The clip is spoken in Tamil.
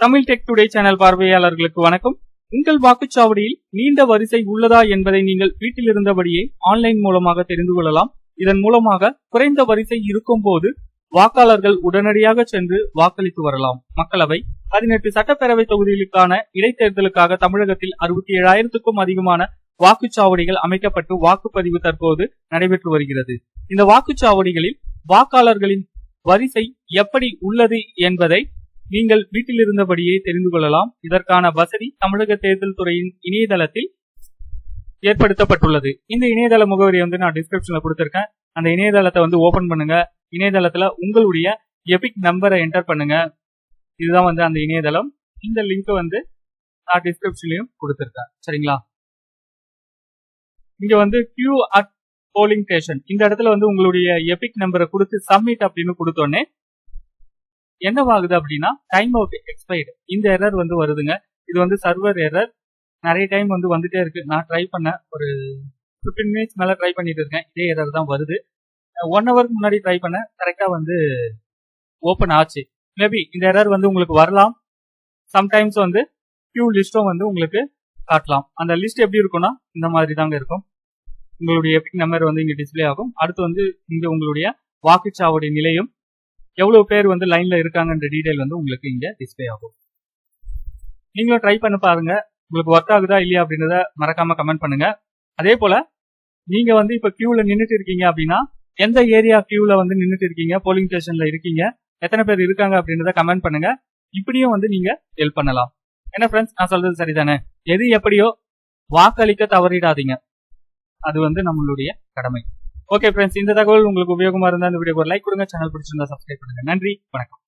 தமிழ் டெக் டுடே சேனல் பார்வையாளர்களுக்கு வணக்கம். உங்கள் வாக்குச்சாவடியில் நீண்ட வரிசை உள்ளதா என்பதை நீங்கள் வீட்டில் இருந்தபடியே ஆன்லைன் மூலமாக தெரிந்து கொள்ளலாம். இதன் மூலமாக குறைந்த வரிசை இருக்கும் போது வாக்காளர்கள் உடனடியாக சென்று வாக்களித்து வரலாம். மக்களவை பதினெட்டு சட்டப்பேரவை தொகுதிகளுக்கான இடைத்தேர்தலுக்காக தமிழகத்தில் அறுபத்தி ஏழாயிரத்துக்கும் அதிகமான வாக்குச்சாவடிகள் அமைக்கப்பட்டு வாக்குப்பதிவு தற்போது நடைபெற்று வருகிறது. இந்த வாக்குச்சாவடிகளில் வாக்காளர்களின் வரிசை எப்படி உள்ளது என்பதை நீங்கள் வீட்டில் இருந்தபடியே தெரிந்து கொள்ளலாம். இதற்கான வசதி தமிழக தேர்தல் துறையின் இணையதளத்தில் ஏற்படுத்தப்பட்டுள்ளது. இந்த இணையதள முகவரி வந்து நான் டிஸ்கிரிப்ஷன்ல கொடுத்திருக்கேன். அந்த இணையதளத்தை வந்து ஓபன் பண்ணுங்க. இணையதளத்துல உங்களுடைய எபிக் நம்பரை என்டர் பண்ணுங்க. இதுதான் வந்து அந்த இணையதளம். இந்த லிங்க் வந்து நான் டிஸ்கிரிப்ஷன்லயும் கொடுத்திருக்கேன். சரிங்களா? இங்க வந்து கியூ அட் போலிங் ஸ்டேஷன் இந்த இடத்துல வந்து உங்களுடைய எபிக் நம்பரை கொடுத்து சப்மிட் அப்படின்னு கொடுத்தோடனே என்னவாகுது அப்படின்னா டைம் அவுட் எக்ஸ்பைர்டு இந்த எரர் வந்து வருதுங்க. இது வந்து சர்வர் எரர் நிறைய டைம் வந்து வந்துட்டே இருக்கு. நான் ட்ரை பண்ணேன் ஒரு ஃபிஃப்டீன் மினிட்ஸ் மேலே ட்ரை பண்ணிட்டு இருக்கேன். இதே எரர் தான் வருது. ஒன் ஹவருக்கு முன்னாடி ட்ரை பண்ணேன் கரெக்டாக வந்து ஓப்பன் ஆச்சு. மேபி இந்த எரர் வந்து உங்களுக்கு வரலாம். சம்டைம்ஸ் வந்து கியூ லிஸ்ட்டும் வந்து உங்களுக்கு காட்டலாம். அந்த லிஸ்ட் எப்படி இருக்கும்னா இந்த மாதிரி தாங்க இருக்கும். உங்களுடைய எபிக் நம்பர் வந்து இங்கே டிஸ்ப்ளே ஆகும். அடுத்து வந்து இங்கே உங்களுடைய வாக்குச்சாவடி நிலையும் எவ்வளவு பேர் வந்து லைன்ல இருக்காங்கன்ற டீடைல் வந்து உங்களுக்கு இங்க டிஸ்பிளே ஆகும். நீங்களும் ட்ரை பண்ணி பாருங்க. உங்களுக்கு ஒர்க் ஆகுதா இல்லையா அப்படின்றத மறக்காம கமெண்ட் பண்ணுங்க. அதே போல நீங்க வந்து இப்ப கியூல நின்றுட்டு இருக்கீங்க அப்படின்னா எந்த ஏரியா கியூல வந்து நின்றுட்டு இருக்கீங்க போலிங் ஸ்டேஷன்ல இருக்கீங்க எத்தனை பேர் இருக்காங்க அப்படின்றத கமெண்ட் பண்ணுங்க. இப்படியும் வந்து நீங்க ஹெல்ப் பண்ணலாம். என்ன ஃப்ரெண்ட்ஸ் நான் சொல்றது சரிதானே? எது எப்படியோ வாக்களிக்க தவறிடாதீங்க. அது வந்து நம்மளுடைய கடமை. ஓகே ஃப்ரெண்ட்ஸ் இந்த தகவல் உங்களுக்கு உபயோகமா இருந்தா இந்த வீடியோ லைக் கொடுங்க. சேனல் பிடிச்சிருந்தா சப்ஸ்கிரைப் பண்ணுங்க. நன்றி. வணக்கம்.